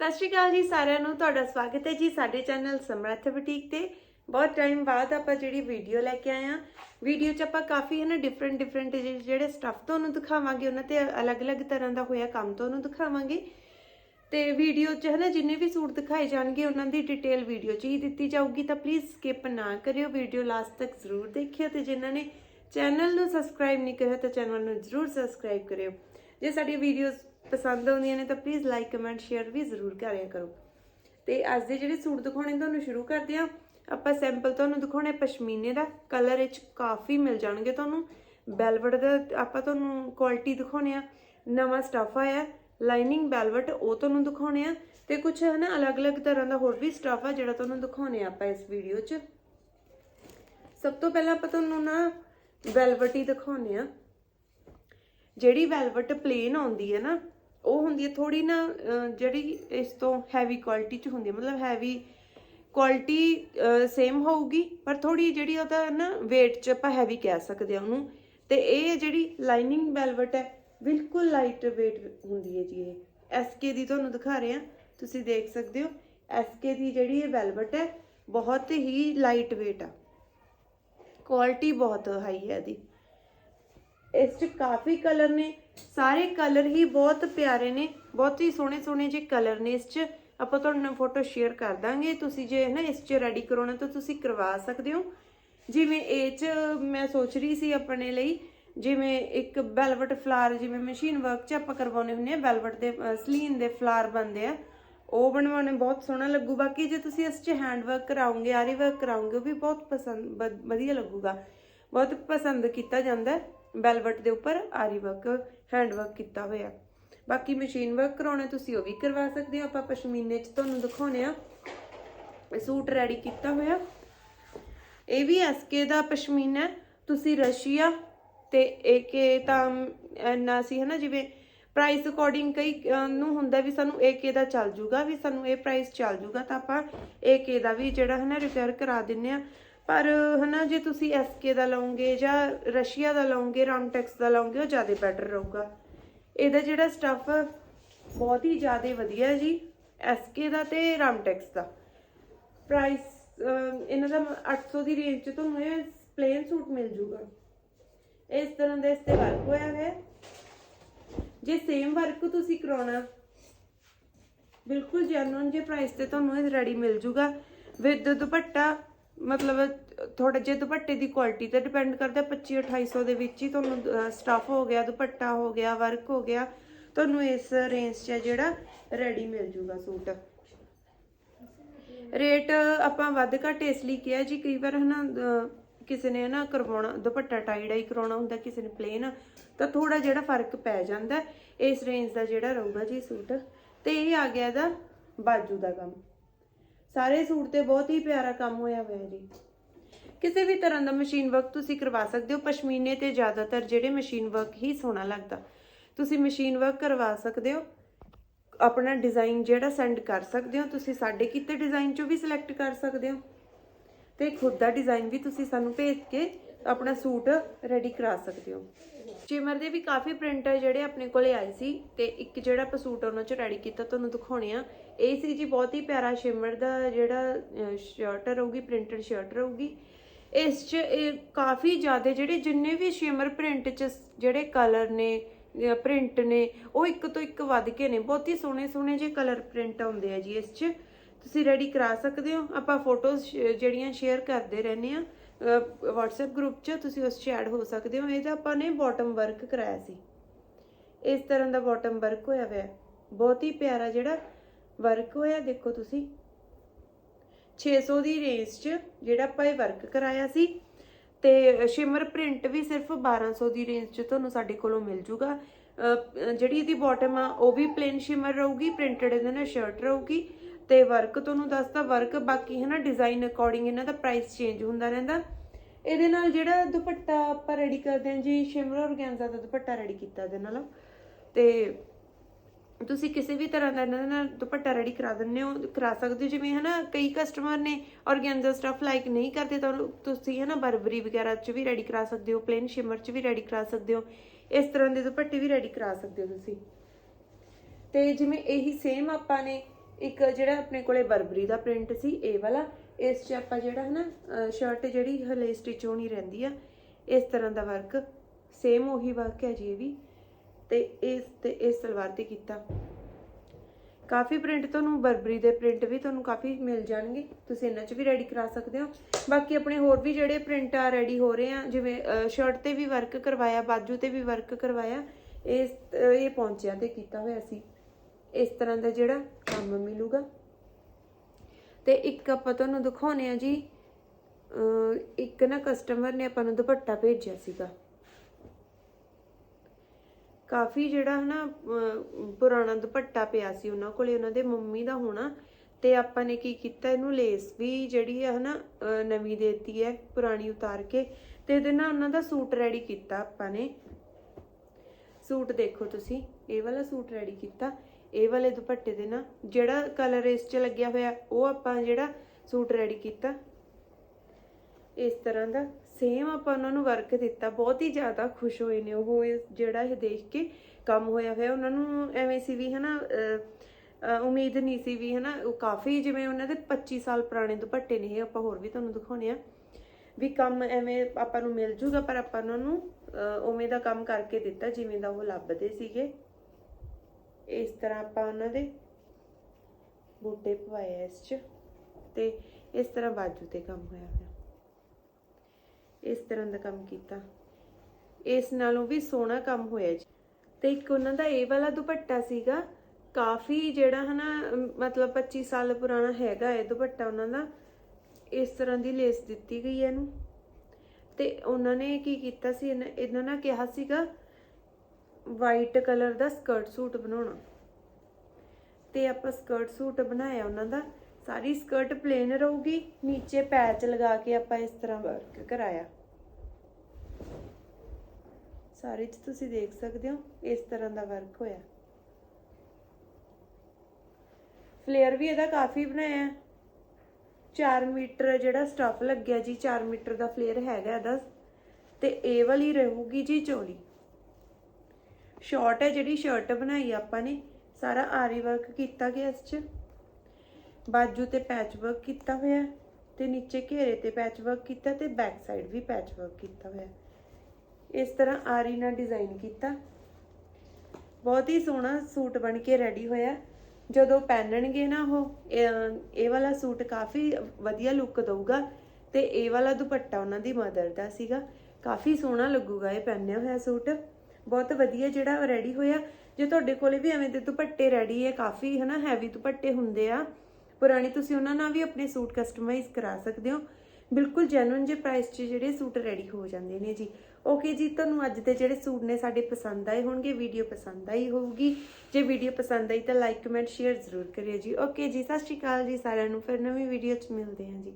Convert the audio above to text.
ਸਤਿ ਸ਼੍ਰੀ ਅਕਾਲ ਜੀ ਸਾਰਿਆਂ ਨੂੰ, ਤੁਹਾਡਾ ਸਵਾਗਤ ਹੈ ਜੀ ਸਾਡੇ ਚੈਨਲ ਸਮਰੱਥ ਬੁਟੀਕ ਤੇ। ਬਹੁਤ ਟਾਈਮ ਬਾਅਦ ਆਪਾਂ ਜਿਹੜੀ ਵੀਡੀਓ ਲੈ ਕੇ ਆਏ ਆ ਵੀਡੀਓ 'ਚ ਆਪਾਂ ਕਾਫੀ ਹੈ ਨਾ ਡਿਫਰੈਂਟ ਡਿਫਰੈਂਟ ਜਿਹੜੇ ਸਟੱਫ ਤੁਹਾਨੂੰ ਦਿਖਾਵਾਂਗੇ, ਉਹਨਾਂ ਤੇ ਅਲੱਗ-ਅਲੱਗ ਤਰ੍ਹਾਂ ਦਾ ਹੋਇਆ ਕੰਮ ਤੁਹਾਨੂੰ ਦਿਖਾਵਾਂਗੇ। ਤੇ ਵੀਡੀਓ 'ਚ ਹੈ ਨਾ ਜਿੰਨੇ ਵੀ ਸੂਟ ਦਿਖਾਏ ਜਾਣਗੇ, ਉਹਨਾਂ ਦੀ ਡਿਟੇਲ ਵੀਡੀਓ 'ਚ ਹੀ ਦਿੱਤੀ ਜਾਊਗੀ। ਤਾਂ ਪਲੀਜ਼ ਸਕਿਪ ਨਾ ਕਰਿਓ, ਵੀਡੀਓ ਲਾਸਟ ਤੱਕ ਜ਼ਰੂਰ ਦੇਖਿਓ ਤੇ ਜਿਨ੍ਹਾਂ ਨੇ ਚੈਨਲ ਨੂੰ ਸਬਸਕ੍ਰਾਈਬ ਨਹੀਂ ਕਰਿਆ ਤਾਂ ਚੈਨਲ ਨੂੰ ਜ਼ਰੂਰ ਸਬਸਕ੍ਰਾਈਬ ਕਰਿਓ। ਜੇ ਸਾਡੀ ਵੀਡੀਓਜ਼ ਪਸੰਦ ਆਉਂਦੀਆਂ ਨੇ ਤਾਂ ਪਲੀਜ਼ ਲਾਈਕ ਕਮੈਂਟ ਸ਼ੇਅਰ ਵੀ ਜ਼ਰੂਰ ਕਰਿਆ ਕਰੋ। ਤੇ ਅੱਜ ਦੇ ਜਿਹੜੇ ਸੂਟ ਦਿਖਾਉਣੇ ਤੁਹਾਨੂੰ ਸ਼ੁਰੂ ਕਰਦੇ ਆ ਆਪਾਂ ਸੈਂਪਲ ਤੁਹਾਨੂੰ ਦਿਖਾਉਣੇ ਪਸ਼ਮੀਨੇ ਦਾ। ਕਲਰ ਵਿੱਚ ਕਾਫੀ ਮਿਲ ਜਾਣਗੇ ਤੁਹਾਨੂੰ। ਬੈਲਵਟ ਦਾ ਆਪਾਂ ਤੁਹਾਨੂੰ ਕੁਆਲਿਟੀ ਦਿਖਾਉਣੇ ਆ। ਨਵਾਂ ਸਟਫ ਆਇਆ। ਲਾਈਨਿੰਗ ਬੈਲਵਟ ਉਹ ਤੁਹਾਨੂੰ ਦਿਖਾਉਣੇ ਆ। ਤੇ ਕੁਝ ਹੈ ਨਾ ਅਲੱਗ-ਅਲੱਗ ਤਰ੍ਹਾਂ ਦਾ ਹੋਰ ਵੀ ਸਟਫ ਆ ਜਿਹੜਾ ਤੁਹਾਨੂੰ ਦਿਖਾਉਣੇ ਆ ਆਪਾਂ ਇਸ ਵੀਡੀਓ 'ਚ। ਸਭ ਤੋਂ ਪਹਿਲਾਂ ਆਪਾਂ ਤੁਹਾਨੂੰ ਨਾ ਵੈਲਵਟ ਹੀ ਦਿਖਾਉਣੇ ਆ। ਜਿਹੜੀ ਵੈਲਵਟ ਪਲੇਨ ਆਉਂਦੀ ਹੈ ਨਾ ਉਹ ਹੁੰਦੀ ਹੈ ਥੋੜੀ ਨਾ ਜਿਹੜੀ ਇਸ ਤੋਂ ਹੈਵੀ ਕੁਆਲਿਟੀ ਚ ਹੁੰਦੀ ਹੈ, ਮਤਲਬ ਹੈਵੀ ਕੁਆਲਿਟੀ ਸੇਮ ਹੋਊਗੀ, ਪਰ ਥੋੜੀ ਜਿਹੜੀ ਉਹਦਾ ਨਾ weight ਚ ਆਪਾਂ ਹੈਵੀ ਕਹਿ ਸਕਦੇ ਆ ਉਹਨੂੰ। ਤੇ ਇਹ ਜਿਹੜੀ ਲਾਈਨਿੰਗ ਵੈਲਵਟ ਹੈ, ਬਿਲਕੁਲ ਲਾਈਟ weight ਹੁੰਦੀ ਹੈ ਜੀ ਇਹ। ਐਸਕੇ ਦੀ ਤੁਹਾਨੂੰ ਦਿਖਾ ਰਹੇ ਆ ਤੁਸੀਂ ਦੇਖ ਸਕਦੇ ਹੋ ਐਸਕੇ ਦੀ ਜਿਹੜੀ ਇਹ ਵੈਲਵਟ ਹੈ, ਬਹੁਤ ਹੀ ਲਾਈਟ weight ਆ। ਕੁਆਲਿਟੀ ਬਹੁਤ ਹਾਈ ਹੈ ਇਹਦੀ। ਇਸ 'ਚ ਕਾਫੀ ਕਲਰ ਨੇ। ਸਾਰੇ ਕਲਰ ਹੀ ਬਹੁਤ ਪਿਆਰੇ ਨੇ। ਬਹੁਤ ਹੀ ਸੋਹਣੇ ਸੋਹਣੇ ਜੇ ਕਲਰ ਨੇ ਇਸ 'ਚ। ਆਪਾਂ ਤੁਹਾਨੂੰ ਨਾਲ ਫੋਟੋ ਸ਼ੇਅਰ ਕਰ ਦਾਂਗੇ। ਤੁਸੀਂ ਜੇ ਹੈ ਨਾ ਇਸ 'ਚ ਰੈਡੀ ਕਰਾਉਣਾ ਤਾਂ ਤੁਸੀਂ ਕਰਵਾ ਸਕਦੇ ਹੋ। ਜਿਵੇਂ ਇਹ 'ਚ ਮੈਂ ਸੋਚ ਰਹੀ ਸੀ ਆਪਣੇ ਲਈ, ਜਿਵੇਂ ਇੱਕ ਵੈਲਵਟ ਫਲਾਰ ਜਿਵੇਂ ਮਸ਼ੀਨ ਵਰਕ 'ਚ ਆਪਾਂ ਕਰਵਾਉਨੇ ਹੁੰਦੇ ਆ ਵੈਲਵਟ ਦੇ ਸਲੀਨ ਦੇ ਫਲਾਰ ਬਣਦੇ ਆ। ਉਹ ਬਣਵਾਉਣੇ ਬਹੁਤ ਸੋਹਣਾ ਲੱਗੂ। ਬਾਕੀ ਜੇ ਤੁਸੀਂ ਇਸ 'ਚ ਹੈਂਡ ਵਰਕ ਕਰਾਉਂਗੇ ਆਰੀ ਵਰਕ ਕਰਾਉਂਗੇ ਉਹ ਵੀ ਬਹੁਤ ਪਸੰਦ ਵਧ- ਵਧੀਆ ਲੱਗੂਗਾ। ਬਹੁਤ ਪਸੰਦ ਕੀਤਾ ਜਾਂਦਾ। ਹੈ ਵੈਲਵਟ ਦੇ ਉੱਪਰ ਆਰੀ ਵਰਕ ਹੈਂਡ ਵਰਕ ਕੀਤਾ ਹੋਇਆ ਬਾਕੀ ਮਸ਼ੀਨ ਵਰਕ ਕਰਾਉਣਾ ਤੁਸੀਂ ਉਹ ਵੀ ਕਰਵਾ ਸਕਦੇ ਹੋ। ਆਪਾਂ ਪਸ਼ਮੀਨੇ 'ਚ ਤੁਹਾਨੂੰ ਦਿਖਾਉਣੇ ਆ। ਸੂਟ ਰੈਡੀ ਕੀਤਾ ਹੋਇਆ। ਇਹ ਵੀ ਐਸਕੇ ਦਾ ਪਸ਼ਮੀਨਾ ਤੁਸੀਂ ਰਸ਼ੀਆ ਤੇ ਏਕੇ ਤਾਂ ਇੰਨਾ ਸੀ ਹਨਾ, ਜਿਵੇਂ ਪ੍ਰਾਈਸ ਅਕੋਰਡਿੰਗ ਕਈ ਨੂੰ ਹੁੰਦਾ ਵੀ ਸਾਨੂੰ ਏਕੇ ਦਾ ਚੱਲ ਜੂਗਾ, ਵੀ ਸਾਨੂੰ ਇਹ ਪ੍ਰਾਈਸ ਚੱਲ ਜੂਗਾ ਤਾਂ ਆਪਾਂ ਏਕੇ ਦਾ ਵੀ ਜਿਹੜਾ ਹਨਾ ਰਿਪੇਅਰ ਕਰਾ ਦਿੰਨੇ ਆ। ਪਰ, ਹਨਾ, ਜੇ ਤੁਸੀਂ ਐਸਕੇ ਦਾ ਲਓਗੇ ਜਾਂ ਰਸ਼ੀਆ ਦਾ ਲਓਗੇ ਰਾਮਟੈਕਸ ਦਾ ਲਓਗੇ, ਉਹ ਜ਼ਿਆਦਾ ਬੈਟਰ ਰਹੂਗਾ। ਇਹਦਾ ਜਿਹੜਾ ਸਟੱਫ ਬਹੁਤ ਹੀ ਜ਼ਿਆਦਾ ਵਧੀਆ ਹੈ ਜੀ ਐਸਕੇ ਦਾ ਤੇ ਰਾਮਟੈਕਸ ਦਾ। ਪ੍ਰਾਈਸ ਇਹਨਾਂ ਦਾ 800 ਦੀ ਰੇਂਜ 'ਚ ਤੁਹਾਨੂੰ ਇਹ ਪਲੇਨ ਸੂਟ ਮਿਲ ਜੂਗਾ। ਇਸ ਤਰ੍ਹਾਂ ਦਾ ਇਸ ਤੇ ਵਰਕ ਹੋਇਆ ਹੈ ਜੇ ਸੇਮ ਵਰਕ ਤੁਸੀਂ ਕਰਾਉਣਾ, ਬਿਲਕੁਲ ਜੈਨੂਨ ਜੇ ਪ੍ਰਾਈਸ ਤੇ ਤੁਹਾਨੂੰ ਇਹ ਰੈਡੀ ਮਿਲ ਜੂਗਾ। ਵਿਦ ਦੁਪੱਟਾ ਮਤਲਬ ਥੋੜਾ ਜਿਹਾ ਦੁਪੱਟੇ ਦੀ ਕੁਆਲਿਟੀ ਤੇ ਡਿਪੈਂਡ ਕਰਦਾ 25 2800 ਦੇ ਵਿੱਚ ਹੀ ਤੁਹਾਨੂੰ ਸਟਫ ਹੋ ਗਿਆ ਦੁਪੱਟਾ ਹੋ ਗਿਆ ਵਰਕ ਹੋ ਗਿਆ ਤੁਹਾਨੂੰ ਇਸ ਰੇਂਜ 'ਚ ਜਿਹੜਾ ਰੈਡੀ ਮਿਲ ਜੂਗਾ ਸੂਟ। ਰੇਟ ਆਪਾਂ ਵੱਧ ਘੱਟ ਇਸ ਲਈ ਕਿਹਾ ਜੀ ਕਈ ਵਾਰ ਹਨਾ ਅਹ, ਕਿਸੇ ਨੇ ਨਾ ਕਰਵਾਉਣਾ ਦੁਪੱਟਾ ਟਾਈ ਡਾਈ ਕਰਾਉਣਾ ਹੁੰਦਾ ਕਿਸੇ ਨੇ ਪਲੇਨ ਤਾਂ ਥੋੜਾ ਜਿਹੜਾ ਫ਼ਰਕ ਪੈ ਜਾਂਦਾ ਇਸ ਰੇਂਜ ਦਾ ਜਿਹੜਾ ਰਹੂਗਾ ਜੀ ਸੂਟ। ਤੇ ਇਹ ਆ ਗਿਆ ਇਹਦਾ ਬਾਜੂ ਦਾ ਕੰਮ। ਸਾਰੇ ਸੂਟ ਤੇ ਬਹੁਤ ਹੀ ਪਿਆਰਾ ਕੰਮ ਹੋਇਆ ਹੋਇਆ ਜੀ। ਕਿਸੇ ਵੀ ਤਰ੍ਹਾਂ ਦਾ ਮਸ਼ੀਨ ਵਰਕ ਤੁਸੀਂ ਕਰਵਾ ਸਕਦੇ ਹੋ। ਪਸ਼ਮੀਨੇ ਤੇ ਜ਼ਿਆਦਾਤਰ ਜਿਹੜੇ ਮਸ਼ੀਨ ਵਰਕ ਹੀ ਸੋਹਣਾ ਲੱਗਦਾ। ਤੁਸੀਂ ਮਸ਼ੀਨ ਵਰਕ ਕਰਵਾ ਸਕਦੇ ਹੋ। ਆਪਣਾ ਡਿਜ਼ਾਈਨ ਜਿਹੜਾ ਸੈਂਡ ਕਰ ਸਕਦੇ ਹੋ। ਤੁਸੀਂ ਸਾਡੇ ਕੀਤੇ ਡਿਜ਼ਾਈਨ ਚੋਂ ਵੀ ਸਿਲੈਕਟ ਕਰ ਸਕਦੇ ਹੋ। ਤੇ ਖੁਦ ਦਾ ਡਿਜ਼ਾਈਨ ਵੀ ਤੁਸੀਂ ਸਾਨੂੰ ਭੇਜ ਕੇ ਆਪਣਾ ਸੂਟ ਰੈਡੀ ਕਰਾ ਸਕਦੇ ਹੋ। ਸ਼ਿਮਰ ਦੇ ਵੀ ਕਾਫੀ ਪ੍ਰਿੰਟ ਜਿਹੜੇ ਆਪਣੇ ਕੋਲੇ ਆਏ ਸੀ ਤੇ ਇੱਕ ਜਿਹੜਾ ਆਪਾਂ ਸੂਟ ਉਹਨਾਂ ਚ ਰੈਡੀ ਕੀਤਾ, ਤੁਹਾਨੂੰ ਦਿਖਾਉਣੇ ਆ। ਇਹ ਸੀ ਜੀ ਬਹੁਤ ਹੀ ਪਿਆਰਾ ਸ਼ਿਮਰ ਦਾ ਜਿਹੜਾ ਸ਼ਰਟ ਰਹੂਗੀ ਪ੍ਰਿੰਟਡ ਸ਼ਰਟ ਰਹੂਗੀ। ਇਸ ਚ ਇਹ ਕਾਫੀ ਜ਼ਿਆਦਾ ਜਿਹੜੇ ਜਿੰਨੇ ਵੀ ਸ਼ਿਮਰ ਪ੍ਰਿੰਟ ਚ ਜਿਹੜੇ ਕਲਰ ਨੇ ਪ੍ਰਿੰਟ ਨੇ, ਉਹ ਇੱਕ ਤੋਂ ਇੱਕ ਵੱਧ ਕੇ ਨੇ। ਬਹੁਤ ਹੀ ਸੋਹਣੇ ਸੋਹਣੇ ਜਿਹੇ ਕਲਰ ਪ੍ਰਿੰਟ ਆਉਂਦੇ ਆ ਜੀ ਇਸ ਚ। ਤੁਸੀਂ ਰੈਡੀ ਕਰਾ ਸਕਦੇ ਹੋ। ਆਪਾਂ ਫੋਟੋਜ਼ ਜਿਹੜੀਆਂ ਸ਼ੇਅਰ ਕਰਦੇ ਰਹਿੰਦੇ ਆ। WhatsApp ਗਰੁੱਪ 'ਚ ਤੁਸੀਂ ਉਸ 'ਚ ਐਡ ਹੋ ਸਕਦੇ ਹੋ। ਇਹਦਾ ਆਪਾਂ ਨੇ ਬਾਟਮ ਵਰਕ ਕਰਾਇਆ ਸੀ। ਇਸ ਤਰ੍ਹਾਂ ਦਾ ਬਾਟਮ ਵਰਕ ਹੋਇਆ ਹੋਇਆ ਬਹੁਤ ਹੀ ਪਿਆਰਾ ਜਿਹੜਾ ਵਰਕ ਹੋਇਆ, ਦੇਖੋ ਤੁਸੀਂ। 600 ਦੀ ਰੇਂਜ 'ਚ ਜਿਹੜਾ ਆਪਾਂ ਇਹ ਵਰਕ ਕਰਾਇਆ ਸੀ ਤੇ ਸ਼ਿਮਰ ਪ੍ਰਿੰਟ ਵੀ ਸਿਰਫ 1200 ਦੀ ਰੇਂਜ 'ਚ ਤੁਹਾਨੂੰ ਸਾਡੇ ਕੋਲੋਂ ਮਿਲ ਜੂਗਾ। ਜਿਹੜੀ ਇਹਦੀ ਬਾਟਮ ਆ, ਉਹ ਵੀ ਪਲੇਨ ਸ਼ਿਮਰ ਰਹੂਗੀ ਪ੍ਰਿੰਟਡ ਇਹਦੇ ਨਾਲ ਸ਼ਰਟ ਰਹੂਗੀ। ਤੇ ਵਰਕ ਤੁਹਾਨੂੰ ਦੱਸਦਾ ਵਰਕ ਬਾਕੀ ਹੈ ਨਾ ਡਿਜ਼ਾਈਨ ਅਕੋਰਡਿੰਗ ਇਹਨਾਂ ਦਾ ਪ੍ਰਾਈਸ ਚੇਂਜ ਹੁੰਦਾ ਰਹਿੰਦਾ। ਇਹਦੇ ਨਾਲ ਜਿਹੜਾ ਦੁਪੱਟਾ ਆਪਾਂ ਰੈਡੀ ਕਰਦੇ ਹਾਂ ਜੀ ਸ਼ਿਮਰ ਔਰਗੈਂਜ਼ਾ ਦਾ ਦੁਪੱਟਾ ਰੈਡੀ ਕੀਤਾ ਇਹਦੇ ਨਾਲ। ਤੇ ਤੁਸੀਂ ਕਿਸੇ ਵੀ ਤਰ੍ਹਾਂ ਦਾ ਇਹਨਾਂ ਨਾਲ ਦੁਪੱਟਾ ਰੈਡੀ ਕਰਾ ਦਿੰਦੇ ਹੋ, ਕਰਾ ਸਕਦੇ ਹੋ, ਜਿਵੇਂ ਹਨਾ ਕਈ ਕਸਟਮਰ ਨੇ ਔਰਗੈਂਜ਼ਾ ਸਟਫ ਲਾਈਕ ਨਹੀਂ ਕਰਦੇ ਤਾਂ ਤੁਸੀਂ ਹਨਾ ਬਰਬਰੀ ਵਗੈਰਾ ਚ ਵੀ ਰੈਡੀ ਕਰਾ ਸਕਦੇ ਹੋ ਪਲੇਨ ਸ਼ਿਮਰ ਚ ਵੀ ਰੈਡੀ ਕਰਾ ਸਕਦੇ ਹੋ, ਇਸ ਤਰ੍ਹਾਂ ਦੇ ਦੁਪੱਟੇ ਵੀ ਰੈਡੀ ਕਰਾ ਸਕਦੇ ਹੋ ਤੁਸੀਂ। ਤੇ ਜਿਵੇਂ ਇਹੀ ਸੇਮ ਆਪਾਂ ਨੇ ਇੱਕ ਜਿਹੜਾ ਆਪਣੇ ਕੋਲੇ ਬਰਬਰੀ ਦਾ ਪ੍ਰਿੰਟ ਸੀ, ਇਹ ਵਾਲਾ। ਇਸ 'ਚ ਆਪਾਂ ਜਿਹੜਾ ਹੈ ਨਾ ਸ਼ਰਟ ਜਿਹੜੀ ਹਲੇ ਸਟਿਚ ਹੋਣੀ ਰਹਿੰਦੀ ਆ, ਇਸ ਤਰ੍ਹਾਂ ਦਾ ਵਰਕ ਸੇਮ ਉਹੀ ਵਰਕ ਹੈ ਜੀ ਇਹ ਵੀ। ਤੇ ਇਸ ਤੇ ਇਸ ਸਲਵਾਰ ਤੇ ਕੀਤਾ। ਕਾਫੀ ਪ੍ਰਿੰਟ ਤੁਹਾਨੂੰ ਬਰਬਰੀ ਦੇ ਪ੍ਰਿੰਟ ਵੀ ਤੁਹਾਨੂੰ ਕਾਫੀ ਮਿਲ ਜਾਣਗੇ। ਤੁਸੀਂ ਇਹਨਾਂ 'ਚ ਵੀ ਰੈਡੀ ਕਰਾ ਸਕਦੇ ਹੋ। ਬਾਕੀ ਆਪਣੇ ਹੋਰ ਵੀ ਜਿਹੜੇ ਪ੍ਰਿੰਟ ਆ ਰੈਡੀ ਹੋ ਰਹੇ ਆ, ਜਿਵੇਂ ਸ਼ਰਟ ਤੇ ਵੀ ਵਰਕ ਕਰਵਾਇਆ, ਬਾਜੂ ਤੇ ਵੀ ਵਰਕ ਕਰਵਾਇਆ, ਇਸ, ਇਹ ਪੌਂਚਿਆਂ ਤੇ ਕੀਤਾ ਹੋਇਆ ਸੀ। ਇਸ ਤਰ੍ਹਾਂ ਦਾ ਜਿਹੜਾ ਕੰਮ ਮਿਲੂਗਾ। ਤੇ ਇੱਕ ਆਪਾਂ ਤੁਹਾਨੂੰ ਦਿਖਾਉਨੇ ਆ ਜੀ ਇੱਕ ਨਾ ਕਸਟਮਰ ਨੇ ਆਪਾਂ ਨੂੰ ਦੁਪੱਟਾ ਭੇਜਿਆ ਸੀਗਾ। ਕਾਫੀ ਜਿਹੜਾ ਹਨਾ ਪੁਰਾਣਾ ਦੁਪੱਟਾ ਪਿਆ ਸੀ ਉਹਨਾਂ ਕੋਲੇ, ਉਹਨਾਂ ਦੇ ਮੰਮੀ ਦਾ ਹੋਣਾ। ਤੇ ਆਪਾਂ ਨੇ ਕੀ ਕੀਤਾ, ਇਹਨੂੰ ਲੇਸ ਵੀ ਜਿਹੜੀ ਹੈ ਹਨਾ ਨਵੀਂ ਦੇਤੀ ਹੈ, ਪੁਰਾਣੀ ਉਤਾਰ ਕੇ। ਤੇ ਇਹਦੇ ਨਾਲ ਉਹਨਾਂ ਦਾ ਸੂਟ ਰੈਡੀ ਕੀਤਾ ਆਪਾਂ ਨੇ। ਸੂਟ ਦੇਖੋ ਤੁਸੀਂ, ਇਹ ਵਾਲਾ ਸੂਟ ਰੈਡੀ ਕੀਤਾ। ਇਹ ਵਾਲੇ ਦੁਪੱਟੇ ਦੇ ਨਾਲ ਜਿਹੜਾ ਕਲਰ ਇਸ 'ਚ ਲੱਗਿਆ ਹੋਇਆ ਉਹ ਆਪਾਂ ਜਿਹੜਾ ਸੂਟ ਰੈਡੀ ਕੀਤਾ। ਇਸ ਤਰ੍ਹਾਂ ਦਾ ਸੇਮ ਆਪਾਂ ਉਹਨਾਂ ਨੂੰ ਵਰਕ ਦਿੱਤਾ। ਬਹੁਤ ਹੀ ਜ਼ਿਆਦਾ ਖੁਸ਼ ਹੋਏ ਨੇ ਉਹ ਜਿਹੜਾ ਇਹ ਦੇਖ ਕੇ ਕੰਮ ਹੋਇਆ ਹੋਇਆ। ਉਹਨਾਂ ਨੂੰ ਐਵੇਂ ਸੀ ਵੀ ਹਨਾ ਉਮੀਦ ਨਹੀਂ ਸੀ ਵੀ ਹਨਾ ਉਹ ਕਾਫੀ ਜਿਵੇਂ ਉਹਨਾਂ ਦੇ 25 ਸਾਲ ਪੁਰਾਣੇ ਦੁਪੱਟੇ ਨੇ ਆਪਾਂ ਹੋਰ ਵੀ ਤੁਹਾਨੂੰ ਦਿਖਾਉਣੇ ਆ। ਵੀ ਕੰਮ ਐਵੇਂ ਆਪਾਂ ਨੂੰ ਮਿਲ ਜੂਗਾ ਪਰ ਆਪਾਂ ਉਹਨਾਂ ਨੂੰ ਅਹ, ਉਵੇਂ ਦਾ ਕੰਮ ਕਰਕੇ ਦਿੱਤਾ ਜਿਵੇਂ ਦਾ ਉਹ ਲੱਭਦੇ ਸੀਗੇ। ਇਸ ਤਰ੍ਹਾਂ ਆਪਾਂ ਉਹਨਾਂ ਦੇ ਬੂਟੇ ਪਵਾਏ ਆ ਇਸ 'ਚ ਤੇ ਇਸ ਤਰ੍ਹਾਂ ਬਾਜੂ ਤੇ ਕੰਮ ਹੋਇਆ ਹੋਇਆ ਇਸ ਤਰ੍ਹਾਂ ਦਾ ਕੰਮ ਕੀਤਾ। ਇਸ ਨਾਲੋਂ ਵੀ ਸੋਹਣਾ ਕੰਮ ਹੋਇਆ ਜੀ। ਤੇ ਇੱਕ ਉਹਨਾਂ ਦਾ ਇਹ ਵਾਲਾ ਦੁਪੱਟਾ ਸੀਗਾ, ਕਾਫੀ ਜਿਹੜਾ ਹਨਾ ਮਤਲਬ 25 ਸਾਲ ਪੁਰਾਣਾ ਹੈਗਾ ਇਹ ਦੁਪੱਟਾ ਉਹਨਾਂ ਦਾ, ਇਸ ਤਰ੍ਹਾਂ ਦੀ ਲੇਸ ਦਿੱਤੀ ਗਈ ਹੈ ਇਹਨੂੰ। ਤੇ ਉਹਨਾਂ ਨੇ ਕੀ ਕੀਤਾ ਸੀ, ਇਹਨਾਂ- ਇਹਨਾਂ ਨੇ ਕਿਹਾ ਸੀਗਾ ਵਾਈਟ ਕਲਰ ਦਾ ਸਕਰਟ ਸੂਟ ਬਣਾਉਣਾ। ਤੇ ਆਪਾਂ ਸਕਰਟ ਸੂਟ ਬਣਾਇਆ ਉਹਨਾਂ ਦਾ। ਸਾਰੀ ਸਕਰਟ ਪਲੇਨ ਰਹੂਗੀ, ਨੀਚੇ ਪੈਚ ਲਗਾ ਕੇ ਆਪਾਂ ਇਸ ਤਰ੍ਹਾਂ ਵਰਕ ਕਰਾਇਆ। ਸਾਰੇ ਚ ਤੁਸੀਂ ਦੇਖ ਸਕਦੇ ਹੋ, ਇਸ ਤਰ੍ਹਾਂ ਦਾ ਵਰਕ ਹੋਇਆ। ਫਲੇਅਰ ਵੀ ਇਹਦਾ ਕਾਫੀ ਬਣਾਇਆ। ਹੈ 4 ਮੀਟਰ ਜਿਹੜਾ ਸਟਫ ਲੱਗਿਆ ਜੀ 4 ਮੀਟਰ ਦਾ ਫਲੇਅਰ ਹੈਗਾ ਇਹਦਾ। ਤੇ ਇਹ ਵਾਲੀ ਰਹੂਗੀ ਜੀ ਚੋਲੀ। ਸ਼ਾਰਟ ਹੈ ਜਿਹੜੀ ਸ਼ਰਟ ਬਣਾਈ ਆਪਾਂ ਨੇ, ਸਾਰਾ ਆਰੀ ਵਰਕ ਕੀਤਾ ਗਿਆ ਇਸ 'ਚ। ਬਾਜੂ ਤੇ ਪੈਚ ਵਰਕ ਕੀਤਾ ਹੋਇਆ, ਤੇ ਨੀਚੇ ਘੇਰੇ ਤੇ ਪੈਚ ਵਰਕ ਕੀਤਾ ਤੇ ਬੈਕ ਸਾਈਡ ਵੀ ਪੈਚ ਵਰਕ ਕੀਤਾ ਹੋਇਆ। ਇਸ ਤਰ੍ਹਾਂ ਆਰੀ ਨਾਲ ਡਿਜ਼ਾਈਨ ਕੀਤਾ। ਬਹੁਤ ਹੀ ਸੋਹਣਾ ਸੂਟ ਬਣ ਕੇ ਰੈਡੀ ਹੋਇਆ। ਜਦੋਂ ਪਹਿਨਣਗੇ ਨਾ ਉਹ, ਇਹ ਵਾਲਾ ਸੂਟ ਕਾਫੀ ਵਧੀਆ ਲੁੱਕ ਦਊਗਾ, ਤੇ ਇਹ ਵਾਲਾ ਦੁਪੱਟਾ ਉਹਨਾਂ ਦੀ ਮਦਰ ਦਾ ਸੀਗਾ। ਕਾਫੀ ਸੋਹਣਾ ਲੱਗੂਗਾ ਇਹ ਪਹਿਨਿਆ ਹੋਇਆ ਸੂਟ। ਬਹੁਤ ਵਧੀਆ ਜਿਹੜਾ ਰੈਡੀ ਹੋਇਆ। ਜੇ ਤੁਹਾਡੇ ਕੋਲੇ ਵੀ ਐਵੇਂ ਦੇ ਦੁਪੱਟੇ ਰੈਡੀ ਹੈ, ਕਾਫੀ ਹਨਾ ਹੈਵੀ ਦੁਪੱਟੇ ਹੁੰਦੇ ਆ। ਪੁਰਾਣੇ ਤੁਸੀਂ ਉਹਨਾਂ ਨਾਲ ਵੀ ਆਪਣੇ ਸੂਟ ਕਸਟਮਾਈਜ਼ ਕਰਾ ਸਕਦੇ ਹੋ। ਬਿਲਕੁਲ ਜੈਨੂਇਨ ਜੇ ਪ੍ਰਾਈਸ 'ਚ ਜਿਹੜੇ ਸੂਟ ਰੈਡੀ ਹੋ ਜਾਂਦੇ ਨੇ ਜੀ। ਓਕੇ ਜੀ, ਤੁਹਾਨੂੰ ਅੱਜ ਦੇ ਜਿਹੜੇ ਸੂਟ ਨੇ ਸਾਡੇ ਪਸੰਦ ਆਏ ਹੋਣਗੇ ਵੀਡੀਓ ਪਸੰਦ ਆਈ ਹੋਊਗੀ। ਜੇ ਵੀਡੀਓ ਪਸੰਦ ਆਈ ਤਾਂ ਲਾਈਕ ਕਮੈਂਟ ਸ਼ੇਅਰ ਜ਼ਰੂਰ ਕਰਿਓ ਜੀ। ਓਕੇ ਜੀ, ਸਤਿ ਸ਼੍ਰੀ ਅਕਾਲ ਜੀ ਸਾਰਿਆਂ ਨੂੰ, ਫਿਰ ਨਵੀਂ ਵੀਡੀਓ 'ਚ ਮਿਲਦੇ ਹਾਂ ਜੀ।